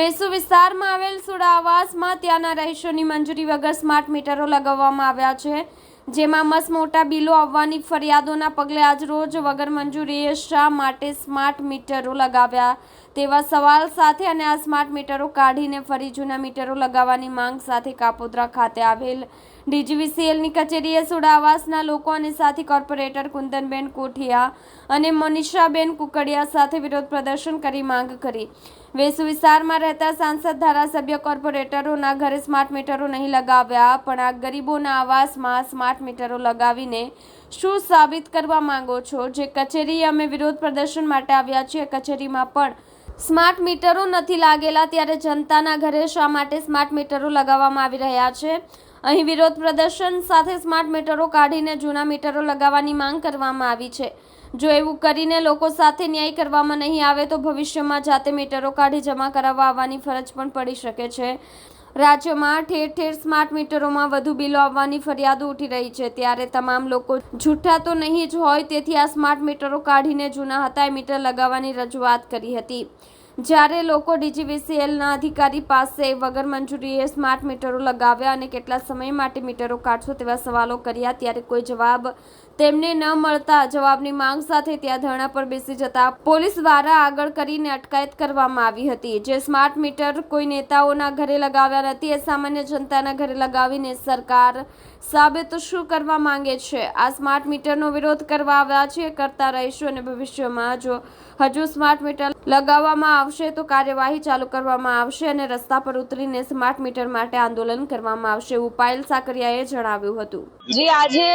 વેસુ વિસ્તારમાં આવેલ સુડા આવાસમાં ત્યાંના રહીશોની મંજૂરી વગર સ્માર્ટ મીટરો લગાવવામાં આવ્યા છે, જેમાં મસ મોટા બિલો આવવાની ફરિયાદોના પગલે આજરોજ વગર મંજૂરીએ શા માટે સ્માર્ટ મીટરો લગાવ્યા? તેવા સવાલ સાથે અને આ સ્માર્ટ મીટરો કાઢીને ફરી જૂના મીટરો લગાવવાની માંગ સાથે કાપોદ્રા ખાતે આવેલ ડીજીવીસીએલની કચેરીએ સુડા આવાસના લોકો અને સાથી કોર્પોરેટર કુંદનબેન કોઠિયા અને મનીષાબેન કુકડિયા સાથે વિરોધ પ્રદર્શન કરી માંગ કરી. વેસુ વિસ્તારમાં રહેતા સાંસદ ધારાસભ્ય કોર્પોરેટરોના ઘરે સ્માર્ટ મીટરો નહીં લગાવ્યા, પણ આ ગરીબોના આવાસમાં સ્માર્ટ મીટરો લગાવીને શું સાબિત કરવા માંગો છો? જે કચેરી અમે વિરોધ પ્રદર્શન માટે આવ્યા છીએ, કચેરીમાં પણ સ્માર્ટ મીટરો નથી લાગેલા, ત્યારે જનતાના ઘરે શા માટે સ્માર્ટ મીટરો લગાવવામાં આવી રહ્યા છે? અહીં વિરોધ પ્રદર્શન સાથે સ્માર્ટ મીટરો કાઢીને જૂના મીટરો લગાવવાની માંગ કરવામાં આવી છે. જો એવું કરીને લોકો સાથે ન્યાય કરવામાં નહીં આવે તો ભવિષ્યમાં જાતે મીટરો કાઢી જમા કરાવવા આવવાની ફરજ પણ પડી શકે છે. રાજ્યમાં ઠેર ઠેર સ્માર્ટ મીટરોમાં વધુ બિલો આવવાની ફરિયાદો ઉઠી રહી છે. ત્યારે તમામ લોકો જૂઠા તો નહીં જ હોય, તેથી આ સ્માર્ટ મીટરો કાઢીને જૂના હતા એ મીટર લગાવવાની રજૂઆત કરી હતી. જ્યારે લોકો ડીજીવીસીએલના અધિકારી પાસે વગર મંજૂરીએ સ્માર્ટ મીટરો લગાવ્યા અને કેટલા સમય માટે મીટરો કાઢશો તેવા સવાલો કર્યા, ત્યારે કોઈ જવાબ તેમને ન મળતા જવાબની માંગ સાથે ત્યાં ધરણા પર બેસી જતા પોલીસ દ્વારા આગળ કરીને અટકાયત કરવામાં આવી હતી. જે સ્માર્ટ મીટર કોઈ નેતાઓના ઘરે લગાવ્યા નથી, એ સામાન્ય જનતાના ઘરે લગાવીને સરકાર સાબિત શું કરવા માંગે છે? આ સ્માર્ટ મીટરનો વિરોધ કરવા આવ્યા છે કરતા રહીશું અને ભવિષ્યમાં જો હજુ સ્માર્ટ મીટર લગાવવામાં આવશે તો કાર્યવાહી ચાલુ કરવામાં આવશે અને રસ્તા પર ઉતરીને સ્માર્ટ મીટર માટે આંદોલન કરવામાં આવશે એવું સાકરિયાએ જણાવ્યું હતું. જી, આજે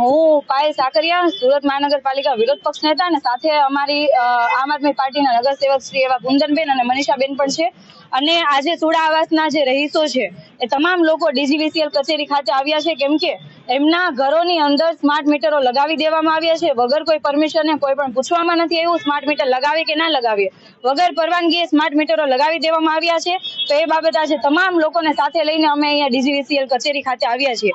હું પાયલ સાકરિયા, સુરત મહાનગરપાલિકા વિરોધ પક્ષ નેતા અને સાથે અમારી આમ આદમી પાર્ટીના નગરસેવક શ્રી એવા કુંદનબેન અને મનીષાબેન પણ છે. અને આજે સુડા આવાસના જે રહીશો છે, એ તમામ લોકો ડીજીવીસીએલ કચેરી ખાતે આવ્યા છે. કેમ કે એમના ઘરોની અંદર સ્માર્ટ મીટરો લગાવી દેવામાં આવ્યા છે. વગર કોઈ પરમિશન કોઈ પણ પૂછવામાં નથી આવ્યું સ્માર્ટ મીટર લગાવીએ કે ના લગાવીએ વગર પરવાનગીએ સ્માર્ટ મીટરો લગાવી દેવામાં આવ્યા છે. તો એ બાબત આજે તમામ લોકોને સાથે લઈને અમે અહીંયા ડીજીવીસીએલ કચેરી ખાતે આવ્યા છીએ.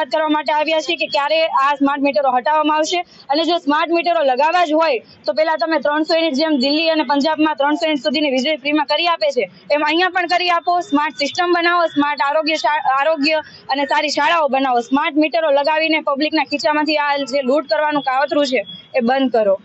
કરવા માટે આવ્યા છીએ કે ક્યારે આ સ્માર્ટ મીટરો હટાવવામાં આવશે. અને જો સ્માર્ટ મીટરો લગાવવા જ હોય, તો પેલા તમે ત્રણસો યુનિટ જેમ દિલ્હી અને પંજાબમાં ત્રણસો યુનિટ સુધીની વીજળી ફ્રીમાં કરી આપે છે. એમ અહીંયા પણ કરી આપો. સ્માર્ટ સિસ્ટમ બનાવો સ્માર્ટ આરોગ્ય આરોગ્ય અને સારી શાળાઓ બનાવો. સ્માર્ટ મીટરો લગાવીને પબ્લિકના ખીચામાંથી આ જે લૂંટ કરવાનું કાવતરું છે, એ બંધ કરો.